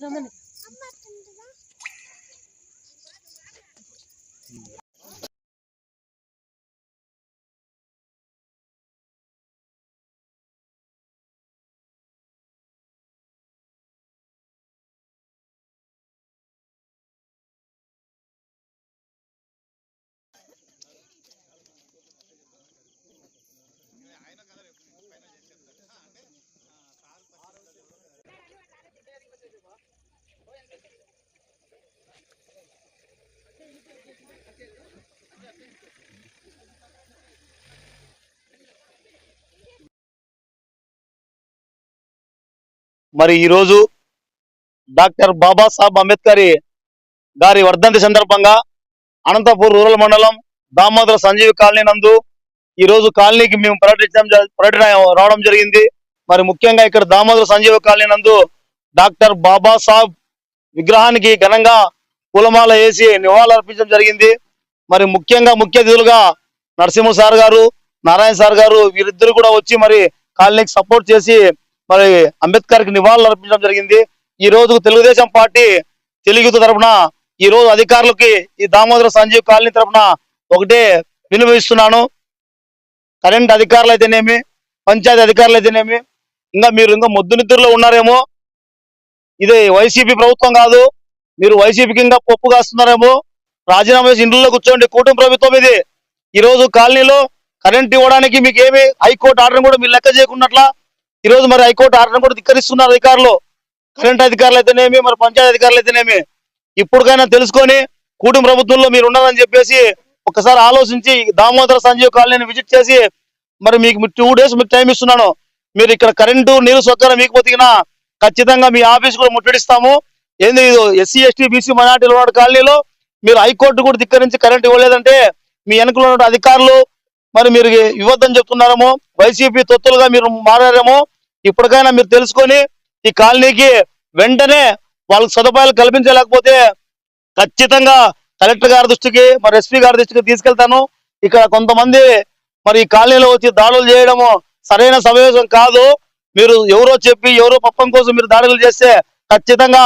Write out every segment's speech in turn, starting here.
zaman మరి ఈరోజు doctor Babasaheb Ambedkar గారి వర్ధంతి సందర్భంగా అనంతపూర్ రూరల్ మండలం దామోదర సంజీవి కాలనీ నందు ఈ రోజు కాలనీకి మేము పర్యటించడం పర్యటన రావడం జరిగింది. మరి ముఖ్యంగా ఇక్కడ దామోదర సంజీవ కాలనీ నందు డాక్టర్ బాబాసాహెబ్ విగ్రహానికి ఘనంగా పూలమాల వేసి నివాళులర్పించడం జరిగింది. మరి ముఖ్యంగా ముఖ్య అతిథులుగా నరసింహ సార్ గారు నారాయణ సార్ గారు వీరిద్దరు కూడా వచ్చి మరి కాలనీకి సపోర్ట్ చేసి మరి అంబేద్కర్కి నివాళులు అర్పించడం జరిగింది. ఈ రోజు తెలుగుదేశం పార్టీ తెలుగు తరపున ఈ రోజు అధికారులకి ఈ దామోదర సంజీవ్ కాలనీ తరఫున ఒకటే వినియోగిస్తున్నాను కరెంట్ అధికారులు అయితేనేమి పంచాయతీ అధికారులు అయితేనేమి ఇంకా మీరు ఇంకా ముద్దు నిద్రలో ఉన్నారేమో ఇది వైసీపీ ప్రభుత్వం కాదు మీరు వైసీపీకి ఇంకా పప్పు కాస్తున్నారేమో రాజీనామా చేసి ఇంట్లో కూర్చోండి కూటమి ప్రభుత్వం ఇది. ఈ రోజు కాలనీలో కరెంట్ ఇవ్వడానికి మీకు ఏమి హైకోర్టు ఆర్డర్ కూడా మీరు లెక్క చేయకున్నట్లా ఈ రోజు మరి హైకోర్టు ఆర్డర్ కూడా ధిక్కరిస్తున్నారు అధికారులు. కరెంట్ అధికారులు అయితేనేమి మరి పంచాయతీ అధికారులు అయితేనేమి. ఇప్పటికైనా తెలుసుకొని కూటమి ప్రభుత్వంలో మీరు ఉన్నారని చెప్పేసి ఒకసారి ఆలోచించి దామోదర సంజీవ్ కాలనీని విజిట్ చేసి మరి మీకు టూ డేస్ మీకు టైం ఇస్తున్నాను. మీరు ఇక్కడ కరెంటు నీరు సౌకర్యం మీకు బతికినా ఖచ్చితంగా మీ ఆఫీస్ కూడా ముట్టడిస్తాము. ఏంది ఎస్సీ ఎస్టీ బీసీ మైనార్టీల వాడు కాలనీలో మీరు హైకోర్టు కూడా ధిక్కరించి కరెంట్ ఇవ్వలేదంటే మీ వెనుకలో ఉన్న అధికారులు మరి మీరు ఇవ్వద్దని చెప్తున్నారేమో. వైసీపీ తొత్తులుగా మీరు మారారేమో. ఇప్పటికైనా మీరు తెలుసుకొని ఈ కాలనీకి వెంటనే వాళ్ళకి సదుపాయాలు కల్పించలేకపోతే ఖచ్చితంగా కలెక్టర్ గారి దృష్టికి మరి ఎస్పీ గారి దృష్టికి తీసుకెళ్తాను. ఇక్కడ కొంతమంది మరి ఈ కాలనీలో వచ్చి దాడులు చేయడము సరైన సమావేశం కాదు. మీరు ఎవరో చెప్పి ఎవరో పప్పం కోసం మీరు దాడులు చేస్తే ఖచ్చితంగా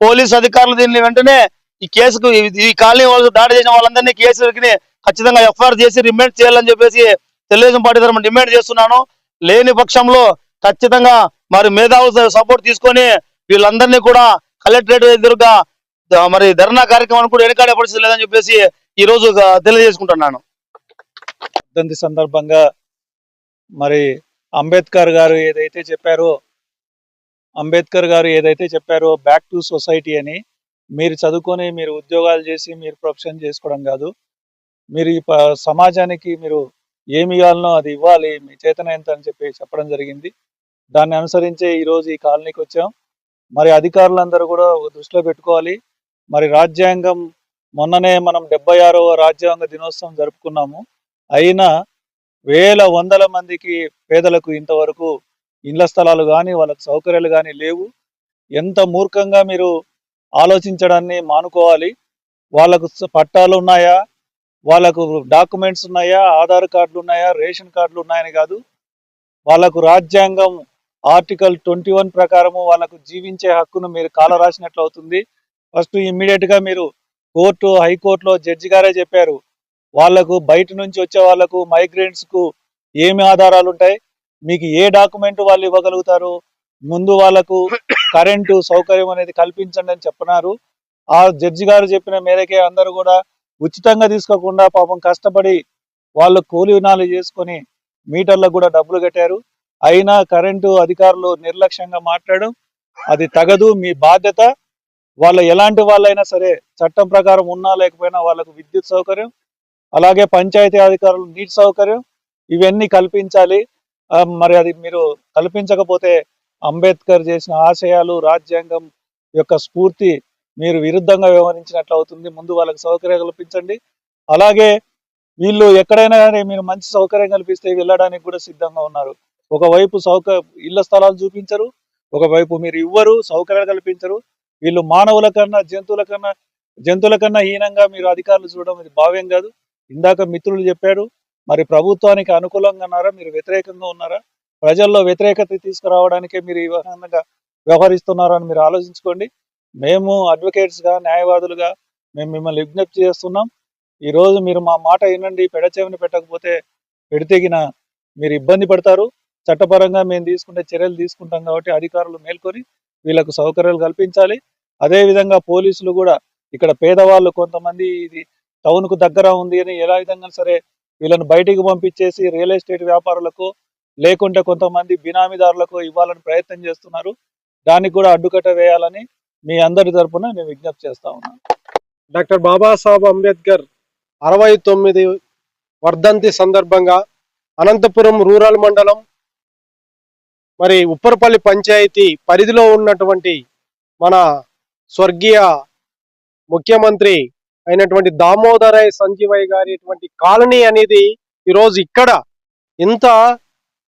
పోలీస్ అధికారులు దీన్ని వెంటనే ఈ కేసుకు ఈ- ఈ కాలనీ వాళ్ళు దాడి చేసిన వాళ్ళందరినీ కేసులకి ఖచ్చితంగా ఎఫ్ఐఆర్ చేసి రిమాండ్ చేయాలని చెప్పేసి తెలుగుదేశం పార్టీ తరఫున డిమాండ్ చేస్తున్నాను. లేని పక్షంలో ఖచ్చితంగా మరి మేధావుల సపోర్ట్ తీసుకొని వీళ్ళందరినీ కూడా కలెక్టరేట్ ఎదురుగా మరి ధర్నా కార్యక్రమాన్ని కూడా వెనకాడే పరిస్థితి లేదని చెప్పేసి ఈ రోజు తెలియజేసుకుంటున్నాను వర్ధంతి సందర్భంగా మరి అంబేద్కర్ గారు ఏదైతే చెప్పారో అంబేద్కర్ గారు ఏదైతే చెప్పారో బ్యాక్ టు సొసైటీ అని మీరు చదువుకొని మీరు ఉద్యోగాలు చేసి మీరు ప్రొఫెషన్ చేసుకోవడం కాదు. మీరు ఈ సమాజానికి మీరు ఏమి ఇవ్వాలనో అది ఇవ్వాలి మీ చేతన ఎంత అని చెప్పి చెప్పడం జరిగింది. దాన్ని అనుసరించే ఈరోజు ఈ కాలనీకి వచ్చాం. మరి అధికారులందరూ కూడా దృష్టిలో పెట్టుకోవాలి. మరి రాజ్యాంగం మొన్ననే మనం డెబ్బై ఆరవ రాజ్యాంగ దినోత్సవం జరుపుకున్నాము. అయినా వేల వందల మందికి పేదలకు ఇంతవరకు ఇండ్ల స్థలాలు కానీ వాళ్ళకు సౌకర్యాలు కానీ లేవు. ఎంత మూర్ఖంగా మీరు ఆలోచించడాన్ని మానుకోవాలి. వాళ్ళకు పట్టాలు ఉన్నాయా? వాళ్ళకు డాక్యుమెంట్స్ ఉన్నాయా? ఆధార్ కార్డులు ఉన్నాయా? రేషన్ కార్డులు ఉన్నాయని కాదు. వాళ్ళకు రాజ్యాంగం ఆర్టికల్ ట్వంటీ వన్ ప్రకారము వాళ్ళకు జీవించే హక్కును మీరు కాల రాసినట్లు అవుతుంది. ఫస్ట్ ఇమ్మీడియట్గా మీరు కోర్టు హైకోర్టులో జడ్జి గారే చెప్పారు. వాళ్ళకు బయట నుంచి వచ్చే వాళ్ళకు మైగ్రెంట్స్కు ఏమి ఆధారాలు ఉంటాయి? మీకు ఏ డాక్యుమెంట్ వాళ్ళు ఇవ్వగలుగుతారు? ముందు వాళ్ళకు కరెంటు సౌకర్యం అనేది కల్పించండి అని చెప్పినారు. ఆ జడ్జి గారు చెప్పిన మేరకే అందరూ కూడా ఉచితంగా తీసుకోకుండా పాపం కష్టపడి వాళ్ళు వినాలు చేసుకొని మీటర్లకు కూడా డబ్బులు కట్టారు. అయినా కరెంటు అధికారులు నిర్లక్ష్యంగా మాట్లాడడం అది తగదు మీ బాధ్యత. వాళ్ళ ఎలాంటి వాళ్ళైనా సరే చట్టం ప్రకారం ఉన్నా లేకపోయినా వాళ్ళకు విద్యుత్ సౌకర్యం అలాగే పంచాయతీ అధికారులు నీటి సౌకర్యం ఇవన్నీ కల్పించాలి. మరి అది మీరు కల్పించకపోతే అంబేద్కర్ చేసిన ఆశయాలు రాజ్యాంగం యొక్క స్ఫూర్తి మీరు విరుద్ధంగా వ్యవహరించినట్లు అవుతుంది. ముందు వాళ్ళకి సౌకర్యం కల్పించండి. అలాగే వీళ్ళు ఎక్కడైనా కానీ మీరు మంచి సౌకర్యం కల్పిస్తే వెళ్ళడానికి కూడా సిద్ధంగా ఉన్నారు. ఒకవైపు సౌక ఇళ్ళ స్థలాలు చూపించరు ఒకవైపు మీరు ఇవ్వరు సౌకర్యాలు కల్పించరు. వీళ్ళు మానవుల కన్నా జంతువుల కన్నా జంతువుల కన్నా హీనంగా మీరు అధికారులు చూడడం ఇది భావ్యం కాదు. ఇందాక మిత్రులు చెప్పారు మరి ప్రభుత్వానికి అనుకూలంగా ఉన్నారా మీరు వ్యతిరేకంగా ఉన్నారా? ప్రజల్లో వ్యతిరేకత తీసుకురావడానికే మీరు ఈ విధంగా వ్యవహరిస్తున్నారని మీరు ఆలోచించుకోండి. మేము అడ్వకేట్స్గా న్యాయవాదులుగా మేము మిమ్మల్ని విజ్ఞప్తి చేస్తున్నాం. ఈ రోజు మీరు మా మాట వినండి పెడచేవిని పెట్టకపోతే పెడితేగిన మీరు ఇబ్బంది పడతారు. చట్టపరంగా మేము తీసుకునే చర్యలు తీసుకుంటాం కాబట్టి అధికారులు మేల్కొని వీళ్ళకు సౌకర్యాలు కల్పించాలి. అదే విధంగా పోలీసులు కూడా ఇక్కడ పేదవాళ్ళు కొంతమంది ఇది టౌన్కు దగ్గర ఉంది అని ఎలా విధంగా సరే వీళ్ళని బయటికి పంపించేసి రియల్ ఎస్టేట్ వ్యాపారులకు లేకుంటే కొంతమంది బినామీదారులకు ఇవ్వాలని ప్రయత్నం చేస్తున్నారు. దానికి కూడా అడ్డుకట్ట వేయాలని మీ అందరి తరఫున మేము విజ్ఞప్తి చేస్తా ఉన్నాం. డాక్టర్ బాబాసాహెబ్ అంబేద్కర్ అరవై తొమ్మిది వర్ధంతి సందర్భంగా అనంతపురం రూరల్ మండలం మరి ఉప్పరపల్లి పంచాయతీ పరిధిలో ఉన్నటువంటి మన స్వర్గీయ ముఖ్యమంత్రి అయినటువంటి దామోదరయ్య సంజీవయ్య గారి కాలనీ అనేది ఈరోజు ఇక్కడ ఇంత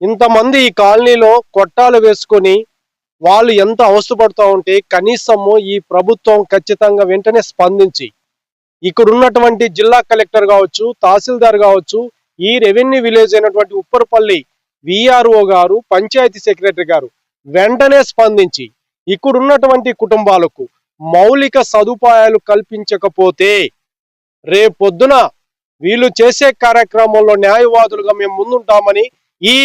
ఇంతమంది ఈ కాలనీలో కొట్టాలు వేసుకొని వాళ్ళు ఎంత అవస్థపడుతూ ఉంటే కనీసము ఈ ప్రభుత్వం ఖచ్చితంగా వెంటనే స్పందించి ఇక్కడ ఉన్నటువంటి జిల్లా కలెక్టర్ కావచ్చు తహసీల్దార్ కావచ్చు ఈ రెవెన్యూ విలేజ్ అయినటువంటి ఉప్పరపల్లి విఆర్ఓ గారు పంచాయతీ సెక్రటరీ గారు వెంటనే స్పందించి ఇక్కడున్నటువంటి కుటుంబాలకు మౌలిక సదుపాయాలు కల్పించకపోతే రేపొద్దున వీళ్ళు చేసే కార్యక్రమంలో న్యాయవాదులుగా మేము ముందుంటామని ఈ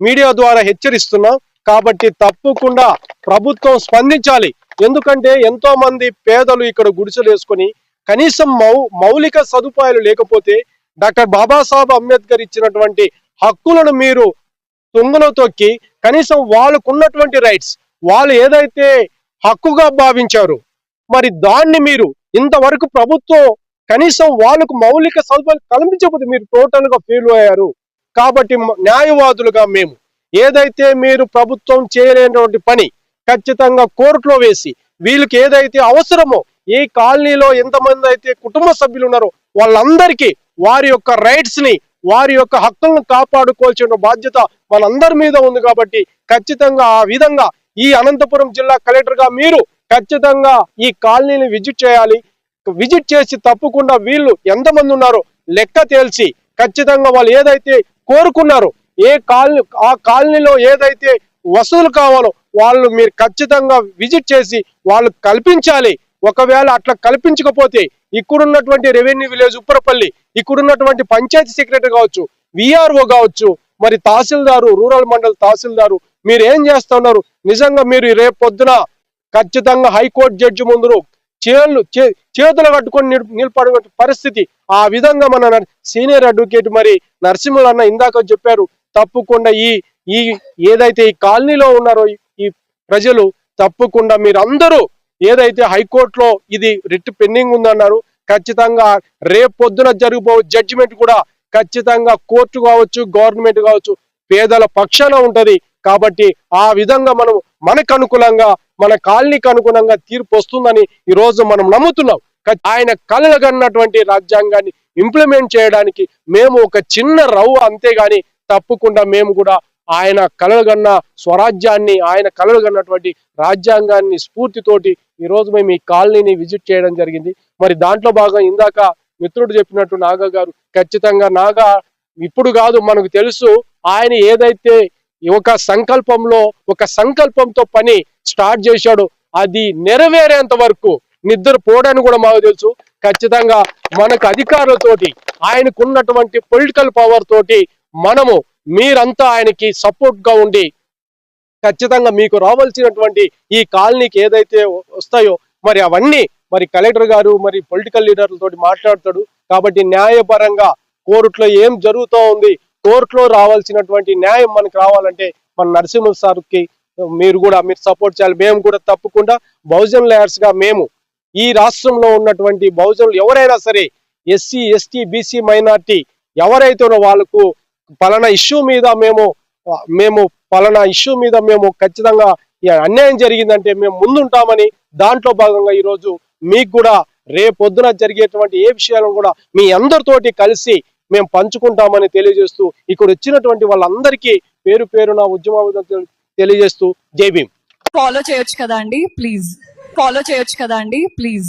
మీడియా ద్వారా హెచ్చరిస్తున్నాం. కాబట్టి తప్పకుండా ప్రభుత్వం స్పందించాలి. ఎందుకంటే ఎంతో మంది పేదలు ఇక్కడ గుడిసెలు వేసుకొని కనీసం మౌ మౌలిక సదుపాయాలు లేకపోతే డాక్టర్ బాబాసాహెబ్ అంబేద్కర్ ఇచ్చినటువంటి హక్కులను మీరు తుంగలో తొక్కి కనీసం వాళ్ళకు ఉన్నటువంటి రైట్స్ వాళ్ళు ఏదైతే హక్కుగా భావించారు మరి దాన్ని మీరు ఇంతవరకు ప్రభుత్వం కనీసం వాళ్ళకు మౌలిక సదుపాయాలు కల్పించకపోతే మీరు టోటల్గా ఫెయిల్ అయ్యారు. కాబట్టి న్యాయవాదులుగా మేము ఏదైతే మీరు ప్రభుత్వం చేయలేనటువంటి పని ఖచ్చితంగా కోర్టులో వేసి వీళ్ళకి ఏదైతే అవసరమో ఏ కాలనీలో ఎంతమంది అయితే కుటుంబ సభ్యులు ఉన్నారో వాళ్ళందరికీ వారి యొక్క రైట్స్ని వారి యొక్క హక్కులను కాపాడుకోవాల్సిన బాధ్యత మనందరి మీద ఉంది కాబట్టి ఖచ్చితంగా ఆ విధంగా ఈ అనంతపురం జిల్లా కలెక్టర్గా మీరు ఖచ్చితంగా ఈ కాలనీని విజిట్ చేయాలి. విజిట్ చేసి తప్పకుండా వీళ్ళు ఎంతమంది ఉన్నారో లెక్క తేల్చి ఖచ్చితంగా వాళ్ళు ఏదైతే కోరుకున్నారో ఏ కాలనీ ఆ కాలనీలో ఏదైతే వసతులు కావాలో వాళ్ళు మీరు ఖచ్చితంగా విజిట్ చేసి వాళ్ళు కల్పించాలి. ఒకవేళ అట్లా కల్పించకపోతే ఇక్కడున్నటువంటి రెవెన్యూ విలేజ్ ఉప్పరపల్లి ఇక్కడున్నటువంటి పంచాయతీ సెక్రటరీ కావచ్చు విఆర్ఓ కావచ్చు మరి తహసీల్దారు రూరల్ మండల్ తహసీల్దారు మీరు ఏం చేస్తున్నారు? నిజంగా మీరు రేపు పొద్దున ఖచ్చితంగా హైకోర్టు జడ్జి ముందు చేతులు చే- చేతులు కట్టుకొని నిలబడే పరిస్థితి ఆ విధంగా మన నర్- సీనియర్ అడ్వకేట్ మరి నరసింహులు అన్న ఇందాక చెప్పారు తప్పకుండా ఈ ఈ ఏదైతే ఈ కాలనీలో ఉన్నారో ఈ- ప్రజలు తప్పకుండా మీరందరూ ఏదైతే హైకోర్టులో ఇది రిట్ పెండింగ్ ఉందన్నారు ఖచ్చితంగా రేపు పొద్దున జరిగిపో జడ్జిమెంట్ కూడా ఖచ్చితంగా కోర్టు కావచ్చు గవర్నమెంట్ కావచ్చు పేదల పక్షాన ఉంటది. కాబట్టి ఆ విధంగా మనం మనకు అనుకూలంగా మన కాలనీకి అనుగుణంగా తీర్పు వస్తుందని ఈరోజు మనం నమ్ముతున్నాం. ఆయన కలగన్నటువంటి రాజ్యాంగాన్ని ఇంప్లిమెంట్ చేయడానికి మేము ఒక చిన్న రవ్వ అంతేగాని తప్పకుండా మేము కూడా ఆయన కలగన్న స్వరాజ్యాన్ని ఆయన కలగన్నటువంటి రాజ్యాంగాన్ని స్ఫూర్తితోటి ఈరోజు మేము ఈ కాలనీని విజిట్ చేయడం జరిగింది. మరి దాంట్లో భాగం ఇందాక మిత్రుడు చెప్పినట్టు నాగా గారు ఖచ్చితంగా నాగా ఇప్పుడు కాదు మనకు తెలుసు ఆయన ఏదైతే ఒక సంకల్పంలో ఒక సంకల్పంతో పని స్టార్ట్ చేశాడో అది నెరవేరేంత వరకు నిద్ర పోవడానికి కూడా మాకు తెలుసు. ఖచ్చితంగా మనకు అధికారులతోటి ఆయనకున్నటువంటి పొలిటికల్ పవర్ తోటి మనము మీరంతా ఆయనకి సపోర్ట్గా ఉండి ఖచ్చితంగా మీకు రావాల్సినటువంటి ఈ కాలనీకి ఏదైతే వస్తాయో మరి అవన్నీ మరి కలెక్టర్ గారు మరి పొలిటికల్ లీడర్లతో మాట్లాడతాడు. కాబట్టి న్యాయపరంగా కోర్టులో ఏం జరుగుతూ ఉంది కోర్టులో రావాల్సినటువంటి న్యాయం మనకు రావాలంటే మన నరసింహ సార్కి మీరు కూడా మీరు సపోర్ట్ చేయాలి. మేము కూడా తప్పకుండా బహుజన్ లేయర్స్గా మేము ఈ రాష్ట్రంలో ఉన్నటువంటి బహుజనులు ఎవరైనా సరే ఎస్సీ ఎస్టీ బీసీ మైనార్టీ ఎవరైతే వాళ్ళకు పలానా ఇష్యూ మీద మేము మేము పలానా ఇష్యూ మీద మేము ఖచ్చితంగా అన్యాయం జరిగిందంటే మేము ముందుంటామని దాంట్లో భాగంగా ఈరోజు మీకు కూడా రేపొద్దున జరిగేటువంటి ఏ విషయాలను కూడా మీ అందరితోటి కలిసి మేము పంచుకుంటామని తెలియజేస్తూ ఇక్కడ వచ్చినటువంటి వాళ్ళందరికీ పేరు పేరున ఉద్యమ తెలియజేస్తూ జై భీమ్. ఫాలో చేయొచ్చు కదా అండి? ప్లీజ్ ఫాలో చేయొచ్చు కదా అండి? ప్లీజ్